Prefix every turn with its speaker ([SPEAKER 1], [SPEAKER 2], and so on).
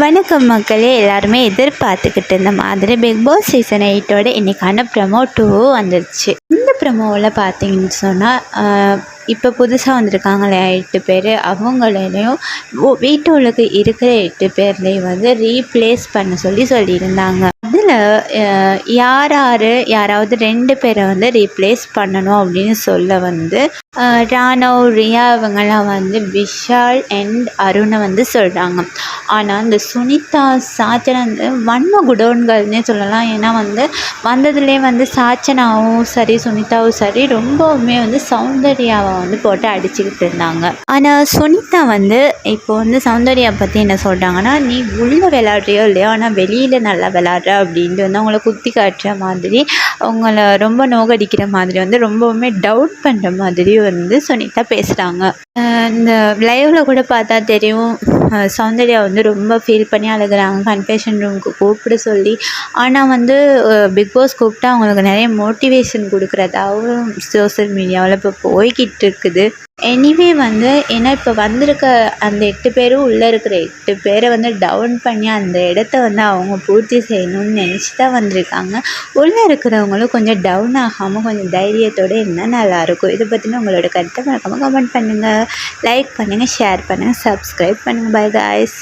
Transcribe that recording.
[SPEAKER 1] வணக்கம் மக்களே எல்லாருமே எதிர்பார்த்துக்கிட்டு இருந்த மாதிரி பிக் பாஸ் சீசன் எயிட்டோட இன்னைக்கான ப்ரமோ டூ வந்துருச்சு. இந்த ப்ரமோவில் பார்த்தீங்கன்னு சொன்னால் இப்போ புதுசாக வந்திருக்காங்களே எட்டு பேர். அவங்களையும் வீட்டு வீட்டுக்கு இருக்கிற எட்டு பேர்லேயும் வந்து ரீப்ளேஸ் பண்ண சொல்லி சொல்லியிருந்தாங்க. அதில் யார் யார் யாராவது ரெண்டு பேரை வந்து ரீப்ளேஸ் பண்ணணும் அப்படின்னு சொல்ல வந்து ராணவ் ரியா இவங்கெல்லாம் வந்து விஷால் அண்ட் அருணை வந்து சொல்கிறாங்க ஆனால் இந்த சுனிதா சாச்சனா வந்து வன்ம குடோன்கள்னே சொல்லலாம். ஏன்னா வந்து வந்ததுலேயே வந்து சாச்சனாவும் சரி சுனிதாவும் சரி ரொம்பவுமே வந்து சௌந்தர்யாவை வந்து போட்டு அடிச்சுக்கிட்டு இருந்தாங்க. ஆனால் சுனிதா வந்து இப்போ வந்து சௌந்தர்யா பற்றி என்ன சொல்கிறாங்கன்னா நீ உள்ளே விளாட்றியோ இல்லையோ ஆனால் வெளியில் நல்லா விளாட்ற அப்படின்ட்டு வந்து அவங்கள குத்தி காட்டுற மாதிரி அவங்கள ரொம்ப நோகடிக்கிற மாதிரி வந்து ரொம்பவுமே டவுட் பண்ணுற மாதிரி வந்து சுனிதா பேசுகிறாங்க இந்த லைவில் கூட பார்த்தா தெரியும். சௌந்தர்யா வந்து ரொம்ப ஃபீல் பண்ணி அழுகுறாங்க. கன்ஃபெஷன் ரூமுக்கு கூப்பிட சொல்லி. ஆனால் வந்து பிக் பாஸ் கூப்பிட்டா அவங்களுக்கு நிறைய மோட்டிவேஷன் கொடுக்குறதாவும் சோஷியல் மீடியாவில் இப்போ போய்கிட்டு இருக்குது. எனிவே வந்து ஏன்னா இப்போ வந்திருக்க அந்த எட்டு பேரும் உள்ளே இருக்கிற எட்டு பேரை வந்து டவுன் பண்ணி அந்த இடத்த வந்து அவங்க பூர்த்தி செய்யணும்னு நினச்சி தான் வந்திருக்காங்க. உள்ளே இருக்கிறவங்களும் கொஞ்சம் டவுன் ஆகாமல் கொஞ்சம் தைரியத்தோடு இருந்தால் நல்லாயிருக்கும். இதை பற்றின உங்களோட கருத்தை மறக்காமல் கமெண்ட் பண்ணுங்கள் லைக் பண்ணுங்கள் ஷேர் பண்ணுங்கள் சப்ஸ்கிரைப் பண்ணுங்கள் பை காய்ஸ்